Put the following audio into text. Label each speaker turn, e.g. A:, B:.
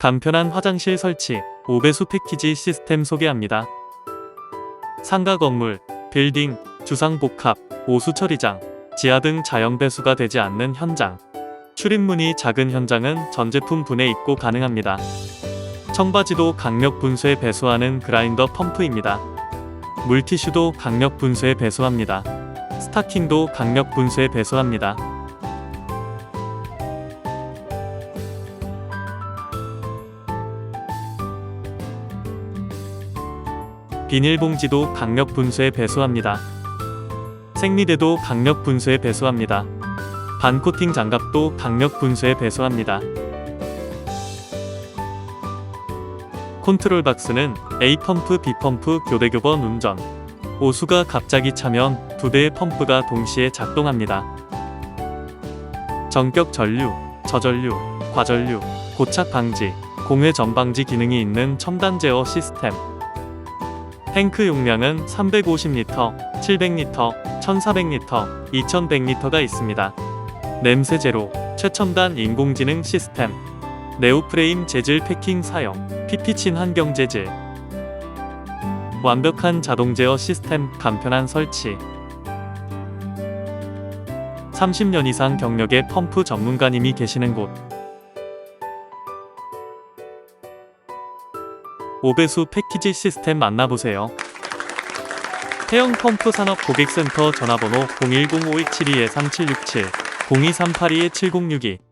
A: 간편한 화장실 설치, 5배수 패키지 시스템 소개합니다. 상가 건물, 빌딩, 주상 복합, 오수 처리장, 지하 등 자연 배수가 되지 않는 현장. 출입문이 작은 현장은 전 제품 분해 입고 가능합니다. 청바지도 강력 분수에 배수하는 그라인더 펌프입니다. 물티슈도 강력 분수에 배수합니다. 스타킹도 강력 분수에 배수합니다. 비닐봉지도 강력 분수에 배수합니다. 생리대도 강력 분수에 배수합니다. 반코팅 장갑도 강력 분수에 배수합니다. 컨트롤 박스는 A 펌프, B 펌프, 교대 교번 운전. 오수가 갑자기 차면 두 대의 펌프가 동시에 작동합니다. 전격 전류, 저전류, 과전류, 고착 방지, 공회 전방지 기능이 있는 첨단 제어 시스템. 탱크 용량은 350리터, 700리터, 1400리터, 2100리터가 있습니다. 냄새 제로, 최첨단 인공지능 시스템. 네오프레임 재질 패킹 사용, PP친 환경 재질. 완벽한 자동 제어 시스템, 간편한 설치. 30년 이상 경력의 펌프 전문가님이 계시는 곳. 5배수 패키지 시스템 만나보세요. 태영 펌프 산업 고객센터 전화번호 010-5172-3767, 02-382-7062